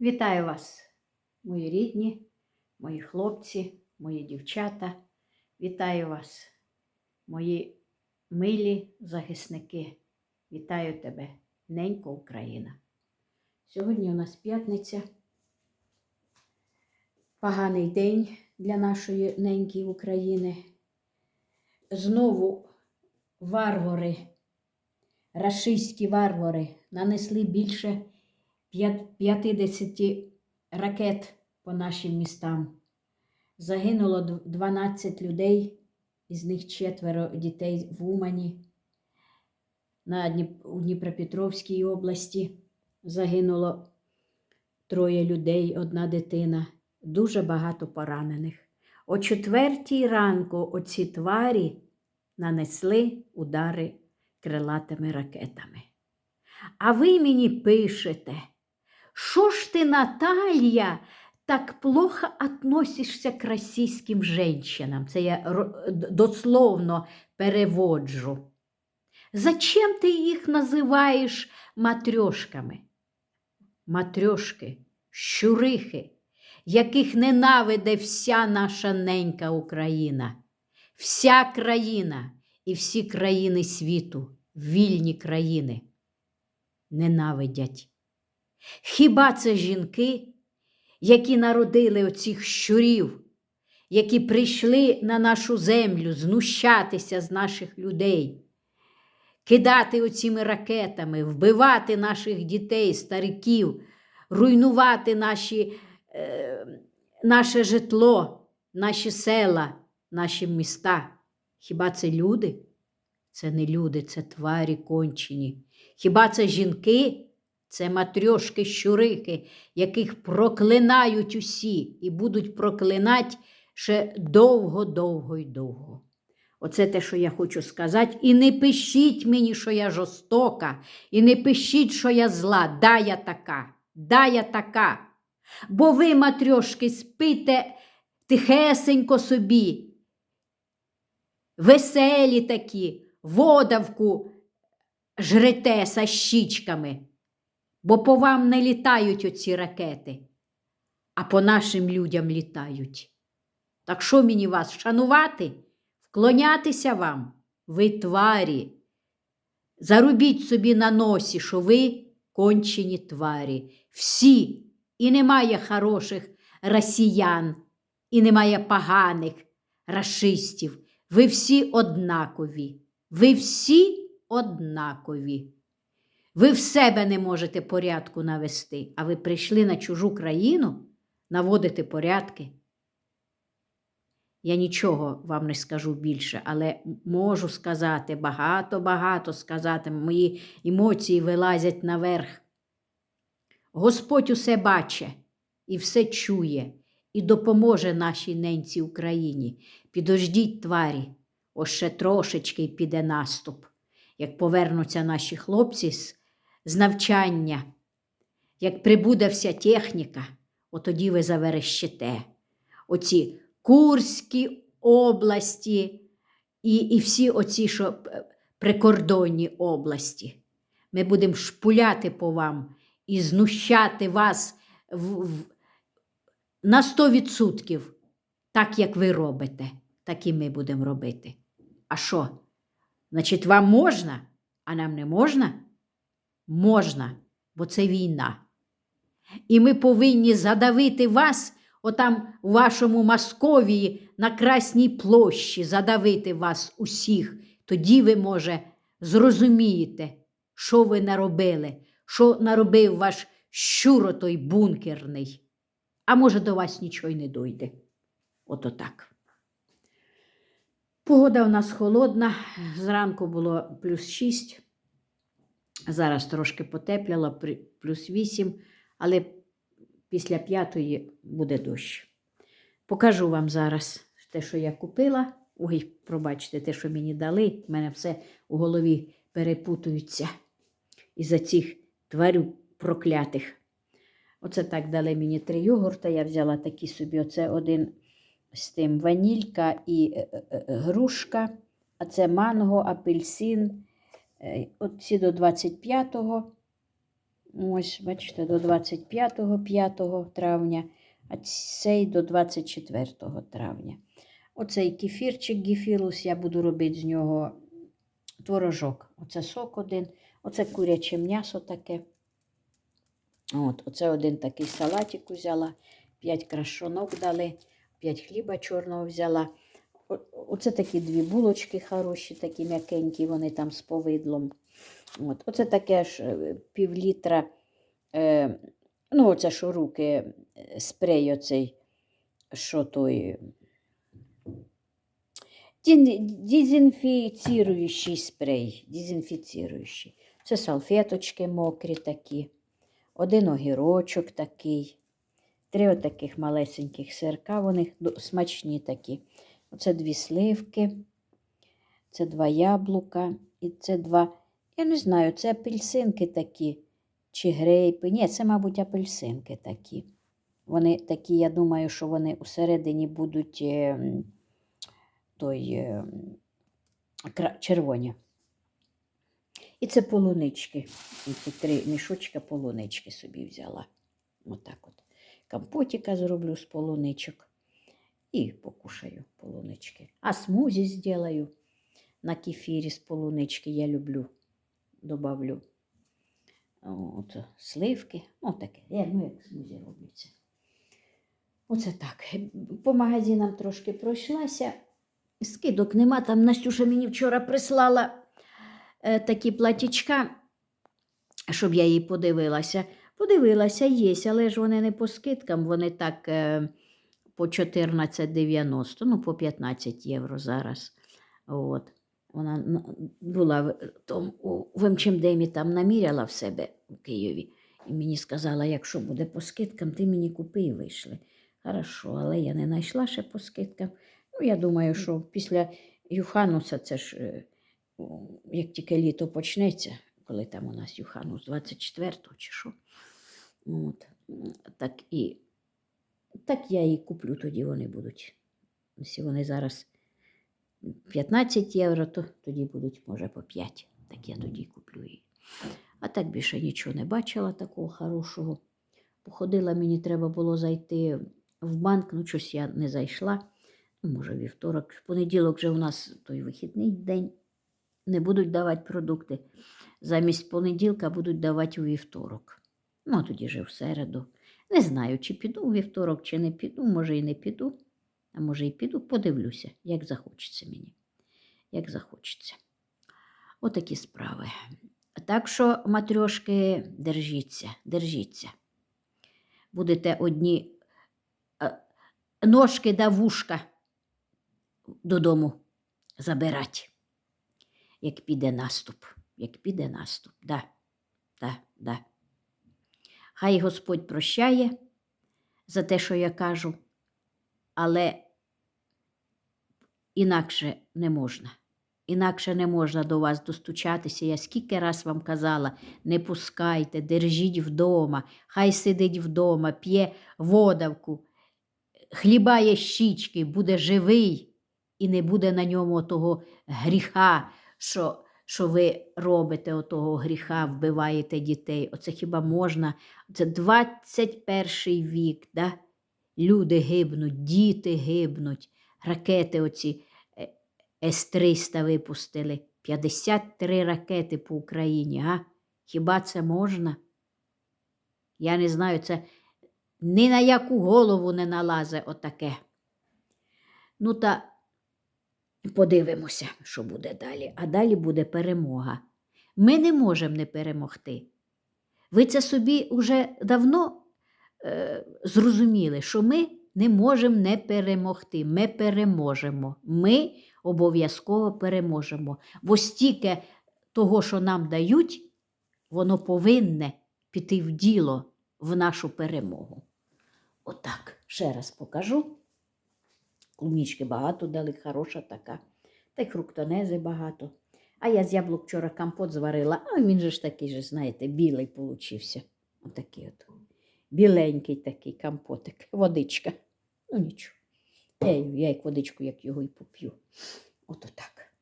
Вітаю вас, мої рідні, мої хлопці, мої дівчата. Вітаю вас, мої милі захисники. Вітаю тебе, ненько Україна. Сьогодні у нас п'ятниця. Поганий день для нашої неньки України. Знову варвари, рашистські варвари нанесли більше 50 ракет по нашим містам. Загинуло 12 людей, із них четверо дітей в Умані. На у Дніпропетровській області загинуло троє людей, одна дитина, дуже багато поранених. О четвертій ранку оці тварі нанесли удари крилатими ракетами. А ви мені пишете, що ж ти, Наталья, так плохо относишся к російським женщинам? Це я дословно переводжу. Зачем ти їх називаєш матрьошками? Матрьошки, щурихи, яких ненавиде вся наша ненька Україна, вся країна і всі країни світу, вільні країни ненавидять. Хіба це жінки, які народили оцих щурів, які прийшли на нашу землю знущатися з наших людей, кидати оціми ракетами, вбивати наших дітей, стариків, руйнувати наші, е, наше житло, наші села, наші міста? Хіба це люди? Це не люди, це тварі кончені. Хіба це жінки? Це матрьошки щурики, яких проклинають усі і будуть проклинати ще довго-довго й довго. Оце те, що я хочу сказати. І не пишіть мені, що я жорстока, і не пишіть, що я зла. Да, я така, да, я така. Бо ви, матрьошки, спите тихесенько собі, веселі такі, водавку жрете со щічками, бо по вам не літають оці ракети, а по нашим людям літають. Так що мені вас шанувати, вклонятися вам, ви тварі. Зарубіть собі на носі, що ви кончені тварі. Всі, і немає хороших росіян, і немає поганих рашистів. Ви всі однакові. Ви всі однакові. Ви в себе не можете порядку навести, а ви прийшли на чужу країну наводити порядки. Я нічого вам не скажу більше, але можу сказати багато-багато сказати. Мої емоції вилазять наверх. Господь усе бачить і все чує, і допоможе нашій ненці Україні. Підождіть, тварі, ось ще трошечки й піде наступ. Як повернуться наші хлопці з, з навчання, як прибуде вся техніка, от тоді ви заверещите. Оці Курські області і, і всі оці, що е, прикордонні області. Ми будемо шпуляти по вам і знущати вас в, в, на 100%, так як ви робите, так і ми будемо робити. А що? Значить, вам можна, а нам не можна? Можна, бо це війна. І ми повинні задавити вас, отам у вашому Московії на Красній площі, задавити вас усіх. Тоді ви, може, зрозумієте, що ви наробили, що наробив ваш щуро той бункерний. А може, до вас нічого й не дойде. Ото так. Погода у нас холодна. Зранку було плюс 6. Зараз трошки потепляло, плюс 8, але після п'ятої буде дощ. Покажу вам зараз те, що я купила. Ой, пробачте, те, що мені дали. У мене все у голові перепутується із-за цих тварю проклятих. Оце так дали мені три йогурта. Я взяла такі собі. Оце один з тим ванілька і е, е, е, грушка, а це манго, апельсин. Е, Оці до 25-го Ось, бачите, до 25 5 травня, а цей до 24 травня. Оцей кефірчик гіфілус, я буду робити з нього творожок. Оце сок один, оце куряче м'ясо таке. От, оце один такий салатик взяла, 5 крашонок дали, 5 хліба чорного взяла. Оце такі дві булочки хороші, такі м'якенькі, вони там з повидлом. От, оце таке ж е, пів літра, е, ну, оце що руки, е, спрей оцей, що той. е, Дезінфіціруючий спрей, дезінфіціруючий. Це салфеточки мокрі такі, один огірочок такий, три отаких малесеньких сирка, вони смачні такі. Оце дві сливки, це два яблука і це два, я не знаю, це апельсинки такі чи грейпи. Ні, це, мабуть, апельсинки такі. Вони такі, я думаю, що вони усередині будуть е, той, е, червоні. І це полунички. Ці три мішочка полунички собі взяла. Отак от. Компотика зроблю з полуничок. І покушаю полунички. А смузі зроблю на кефірі з полунички. Я люблю. Добавлю. От, сливки. Ну, таке. Я, ну, як смузі робляться. Оце так. По магазинам трошки пройшлася. Скидок нема. Там Настюша мені вчора прислала е, такі платічка, щоб я її подивилася. Подивилася, є, але ж вони не по скидкам, вони так е, по 14,90, ну по 15 євро зараз. От. Вона була у, в МЧМДМі там наміряла в себе у Києві. І мені сказала, якщо буде по скидкам, ти мені купи і вийшли. Хорошо, але я не знайшла ще по скидкам. Ну, я думаю, що після Юхануса це ж е, як тільки літо почнеться, коли там у нас Юханус 24-го чи що. От. Так і так я і куплю, тоді вони будуть. Якщо вони зараз 15 євро, то тоді будуть, може, по 5. Так я тоді куплю її. А так більше нічого не бачила такого хорошого. Походила, мені треба було зайти в банк, ну щось я не зайшла. Ну, може, вівторок. В понеділок вже у нас той вихідний день. Не будуть давати продукти. Замість понеділка будуть давати у вівторок. Ну, а тоді вже в середу. Не знаю, чи піду у вівторок, чи не піду, може і не піду. А може і піду, подивлюся, як захочеться мені. Як захочеться. Отакі справи. Так що, матрьошки, держіться, держіться. Будете одні е, ножки да вушка додому забирати, як піде наступ, як піде наступ. Да, да, да. Хай Господь прощає за те, що я кажу, але інакше не можна. Інакше не можна до вас достучатися. Я скільки раз вам казала, не пускайте, держіть вдома, хай сидить вдома, п'є водавку, хлібає щічки, буде живий і не буде на ньому того гріха, що, що ви робите отого гріха, вбиваєте дітей. Оце хіба можна? Це 21 вік, да? люди гибнуть, діти гибнуть, ракети оці е, С-300 випустили. 53 ракети по Україні. А? Хіба це можна? Я не знаю, це ні на яку голову не налазе отаке. Ну, та подивимося, що буде далі. А далі буде перемога. Ми не можемо не перемогти. Ви це собі вже давно е, зрозуміли, що ми не можемо не перемогти. Ми переможемо. Ми обов'язково переможемо. Бо стільки того, що нам дають, воно повинне піти в діло в нашу перемогу. Отак, ще раз покажу. Клубнічки багато дали, хороша така. Та й фруктонези багато. А я з яблук вчора компот зварила, а він же ж такий же, знаєте, білий получився. Отакий от. Біленький такий компотик, водичка. Ну нічого. Я, я як водичку, як його і поп'ю. Ото так.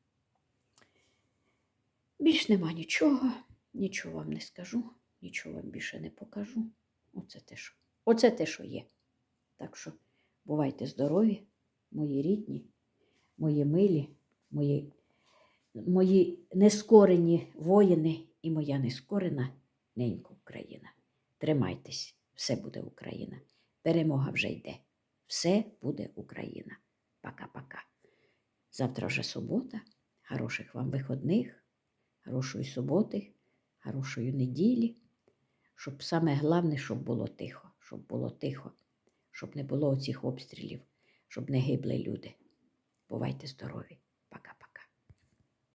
Більш нема нічого, нічого вам не скажу. Нічого вам більше не покажу. Оце те, що, оце те, що є. Так що бувайте здорові, мої рідні, мої милі, мої, мої нескорені воїни і моя нескорена ненька Україна. Тримайтесь, все буде Україна. Перемога вже йде. Все буде Україна. Пока-пока. Завтра вже субота. Хороших вам виходних, хорошої суботи, хорошої неділі. Щоб саме головне, щоб було тихо, щоб було тихо, щоб не було оцих обстрілів, щоб не гибли люди. Бувайте здорові.